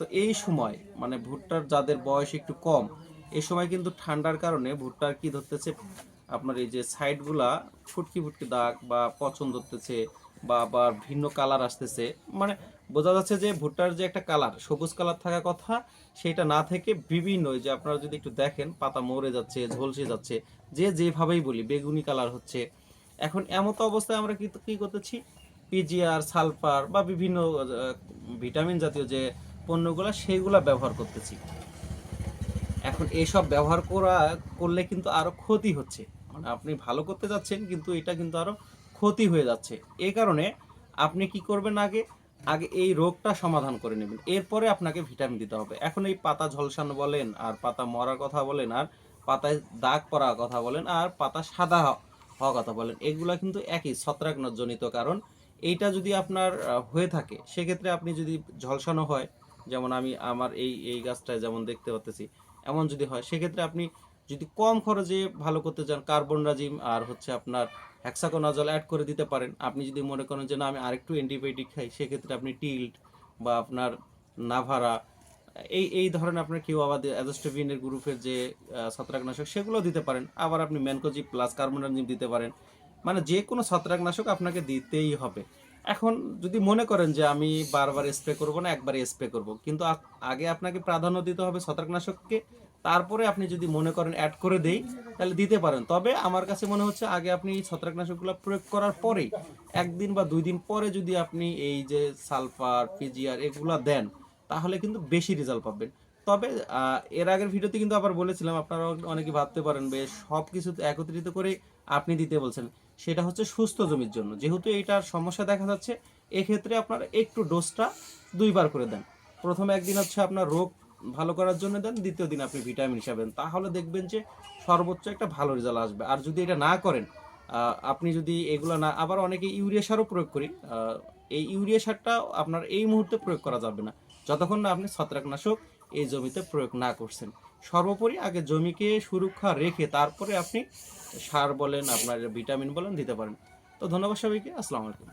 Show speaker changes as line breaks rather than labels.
তো এই সময় মানে ভুট্টার যাদের বয়স একটু কম, এই সময় কিন্তু ঠান্ডার কারণে ভুট্টার কি ধরতেছে, আপনার এই যে সাইডগুলা ফুটকি ফুটকি দাগ বা পচন ধরতেছে বা আবার ভিন্ন কালার আসতেছে মানে বোঝা যাচ্ছে যে ভুট্টার যে একটা কালার সবুজ কালার থাকা কথা, সেটা না থেকে বিভিন্ন যে আপনারা যদি একটু দেখেন, পাতা মরে যাচ্ছে, ঝলসে যাচ্ছে, যে যেভাবেই বলি, বেগুনি কালার হচ্ছে। এখন এমত অবস্থায় আমরা কি কি করতেছি পিজিআর সালফার বা বিভিন্ন ভিটামিন জাতীয় যে পণ্যগুলা সেইগুলা ব্যবহার করতেছি। এখন এসব ব্যবহার করা, করলে কিন্তু আরও ক্ষতি হচ্ছে। মানে আপনি ভালো করতে যাচ্ছেন, কিন্তু এটা কিন্তু আরও ক্ষতি হয়ে যাচ্ছে। এই কারণে আপনি কি করবেন আগে? আগে এই রোগটা সমাধান করে নেবেন। এরপরে আপনাকে ভিটামিন দিতে হবে। এখন এই পাতা ঝলসানো বলেন, আর পাতা মরার কথা বলেন, আর পাতায় দাগ পড়ার কথা বলেন, আর পাতা সাদা হ- হওয়ার কথা বলেন, এগুলা কিন্তু একই ছত্রাকজনিত কারণ। এইটা যদি আপনার হয়ে থাকে, সেক্ষেত্রে আপনি যদি ঝলসানো হয় যেমন আমি আমার এই এই গাছটায় যেমন দেখতে পাচ্ছি এমন যদি হয়, সেক্ষেত্রে আপনি যদি কম খরচে ভালো করতে চান কার্বন রাজিম আর হচ্ছে আপনার হ্যাক্সাকোনাজল অ্যাড করে দিতে পারেন। আপনি যদি মনে করেন যে না, আমি আরেকটু অ্যান্টিবায়োটিক খাই, সেক্ষেত্রে আপনি টিল্ট বা আপনার নাভারা, এই এই ধরনের আপনার কেউ আবার অ্যাজোস্টোভিনের গ্রুপের যে ছত্রাকনাশক সেগুলো দিতে পারেন। আবার আপনি ম্যানকোজি প্লাস কার্বনরাজিম দিতে পারেন। মানে যে কোনো ছত্রাকনাশক আপনাকে দিতেই হবে। এখন যদি মনে করেন যে আমি বারবার স্প্রে করব না, একবারে স্প্রে করব, কিন্তু আগে আপনাকে প্রাধান্য দিতে হবে ছত্রাকনাশককে, তারপরে আপনি যদি মনে করেন অ্যাড করে দেই, তাহলে দিতে পারেন। তবে আমার কাছে মনে হচ্ছে আগে আপনি এই ছত্রাকনাশকগুলো প্রয়োগ করার পরে একদিন বা দুই দিন পরে যদি আপনি এই যে সালফার পিজিআর এগুলো দেন, তাহলে কিন্তু বেশি রেজাল্ট পাবেন। তবে এর আগের ভিডিওতে কিন্তু আবার বলেছিলাম, আপনারা অনেকে ভাবতে পারেন, বেশ সব কিছু একত্রিত করে আপনি দিতে বলছেন। সেটা হচ্ছে সুস্থ জমির জন্য। যেহেতু এইটার সমস্যা দেখা যাচ্ছে, এক্ষেত্রে আপনার একটু ডোজটা দুইবার করে দেন। প্রথমে একদিন হচ্ছে আপনার রোগ ভালো করার জন্য দেন, দ্বিতীয় দিন আপনি ভিটামিন হিসাবে দেন। তাহলে দেখবেন যে সর্বোচ্চ একটা ভালো রেজাল্ট আসবে। আর যদি এটা না করেন আপনি যদি এগুলো না, আবার অনেকে ইউরিয়া সারও প্রয়োগ করি এই ইউরিয়া সারটা আপনার এই মুহূর্তে প্রয়োগ করা যাবে না। যতক্ষণ না আপনি ছত্রাকনাশক এই জমিতে প্রয়োগ না করছেন। সর্বোপরি আগে জমিকে সুরক্ষা রেখে তারপরে আপনি সার বলেন, আপনার ভিটামিন বলেন দিতে পারেন। তো ধন্যবাদ সবাইকে, আসসালামু আলাইকুম।